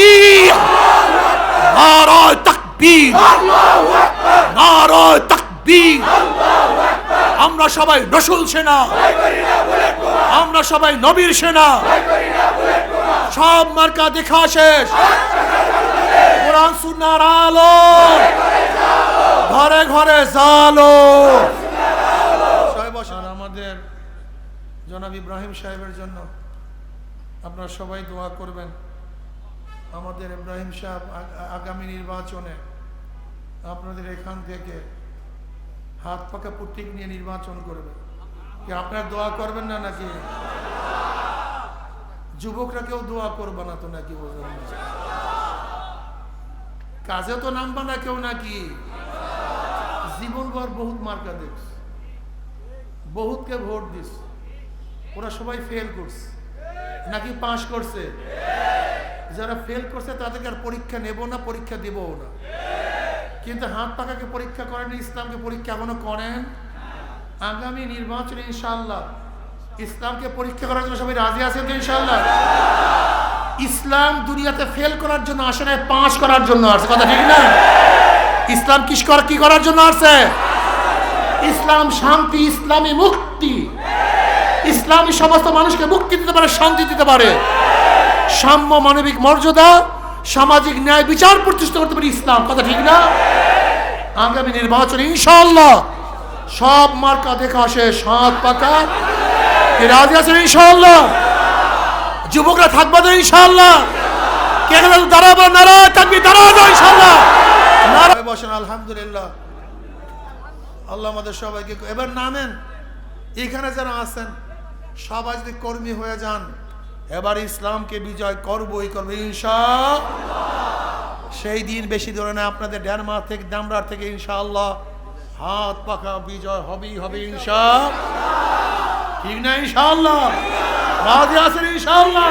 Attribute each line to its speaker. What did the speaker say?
Speaker 1: তাকবীর নারায় তাকবীর নারায় তাকবীর আমরা সবাই রসুল সেনা। আমরা সবাই নবীর সেনা। সব মার্কা দেখা শেষ। কোরআন সুন্নার আলো। ঘরে ঘরে জালো। আমাদের জনাব ইব্রাহিম সাহেবের জন্য। আপনারা সবাই দোয়া করবেন। আমাদের ইব্রাহিম সাহেব আগামী নির্বাচনে আপনাদের এখান থেকে হাত পাকা প্রতীক নিয়ে নির্বাচন করবে। কি আপনার দোয়া করবেন না নাকি? যুবকরা কেউ দোয়া করবে না তো নাকি কাজে তো নামবা না কেউ নাকি? জীবনভর বহুত মার্কা দিস। বহুতকে ভোট দিস। ওরা সবাই ফেল করছে। নাকি পাশ করছে? যারা ফেল করছে তাদেরকে আর পরীক্ষা নেব না, পরীক্ষা দেবও না। কিন্তু হাত পাকাকে পরীক্ষা করেন ইসলামকে পরীক্ষা এখনও করেন? আগামী নির্বাচনে ইনশাল্লাহ ইসলামকে পরীক্ষা করার জন্য সবাই রাজি আছেন তো ইনশাল্লাহ ইসলাম দুনিয়াতে ফেল করার জন্য আসে না পাশ করার জন্য আসছে কথা ঠিক না? ইসলাম কিস কি করার জন্য আসছে ইসলাম শান্তি, ইসলামী মুক্তি। ইসলামী সমস্ত মানুষকে মুক্তি দিতে পারে, শান্তি দিতে পারে। সাম্য মানবিক মর্যাদা, সামাজিক ন্যায় বিচার প্রতিষ্ঠা করতে পারি ইসলাম। কথা ঠিক না? আগামী নির্বাচনে ইনশাল্লাহ সব মার্কা দেখা আসে সাত পাকা। রাজি আছেন ইনশাআল্লাহ? যুবকরা থাকবে তো ইনশাল্লাহ বসেন, আলহামদুলিল্লাহ। আল্লাহ সবাইকে, এবার নামেন। এখানে যারা আছেন, সবাই যদি কর্মী হয়ে যান এবার ইসলামকে বিজয় করবই করব ইনশা সেই দিন বেশি ধরে না, আপনাদের ড্যানমার থেকে ডামরার থেকে ইনশাআল্লাহ হাত পাখা বিজয় হবেই হবে ইনশা ঠিক না, ইনশাআল্লাহ? রাজি আছেন, ইনশাআল্লাহ?